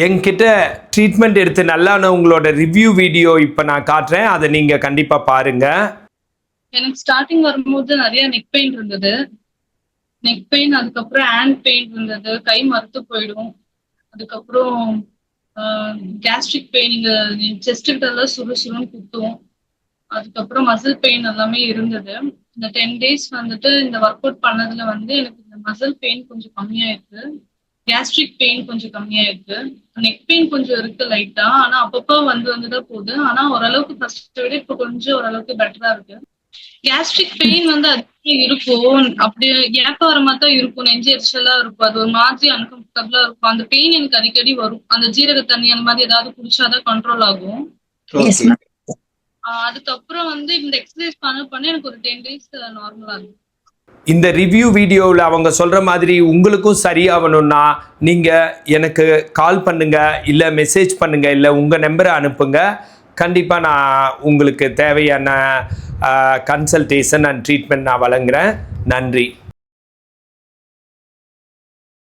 என்கிட்ட ட்ரீட்மெண்ட் எடுத்து நல்லானவங்களோட review video இப்போ நான் காட்டுறேன். அதை நீங்கள் கண்டிப்பாக பாருங்கள் எனக்கு ஸ்டார்டிங் வரும்போது நிறைய நெக் பெயின் இருந்தது. நெக் பெயின் அதுக்கப்புறம் ஹேண்ட் பெயின் இருந்தது. கை மறுத்து போயிடும். அதுக்கப்புறம் கேஸ்ட்ரிக் பெயின் இங்க செஸ்ட் கிட்ட சுரு குத்தும். அதுக்கப்புறம் மசில் பெயின் எல்லாமே இருந்தது. இந்த டென் டேஸ் வந்துட்டு இந்த ஒர்க் அவுட் பண்ணதுல வந்து எனக்கு இந்த மசில் பெயின் கொஞ்சம் கம்மியாயிருக்கு. கேஸ்ட்ரிக் பெயின் கொஞ்சம் கம்மியா இருக்கு. நெக் பெயின் கொஞ்சம் இருக்கு லைட்டா ஆனா அப்பப்போ வந்து வந்துதான் போகுது. ஆனா ஓரளவுக்கு ஃபர்ஸ்ட் விட இப்போ கொஞ்சம் ஓரளவுக்கு பெட்டரா இருக்கு. கேஸ்ட்ரிக் பெயின் வந்து அதிகமா இருக்கும். அப்படி ஏப்ப வர மாதிரி தான் இருக்கும். நெஞ்சு எரிச்சலா இருக்கும். அது ஒரு மாதிரி அன்கம்ஃபர்டபுளா இருக்கும். அந்த பெயின் எனக்கு அடிக்கடி வரும். அந்த ஜீரக தண்ணி அந்த மாதிரி ஏதாவது குடிச்சாதான் கண்ட்ரோல் ஆகும். அதுக்கப்புறம் வந்து இந்த எக்ஸசைஸ் பண்ண பண்ண எனக்கு ஒரு டென் டேஸ் நார்மலா இருக்கும். இந்த ரிவ்யூ வீடியோவில் அவங்க சொல்கிற மாதிரி உங்களுக்கும் சரியாகணும்னா நீங்கள் எனக்கு கால் பண்ணுங்கள் இல்லை மெசேஜ் பண்ணுங்கள் இல்லை உங்கள் நம்பரை அனுப்புங்க. கண்டிப்பாக நான் உங்களுக்கு தேவையான கன்சல்டேஷன் அண்ட் ட்ரீட்மெண்ட் நான் வழங்குகிறேன் நன்றி.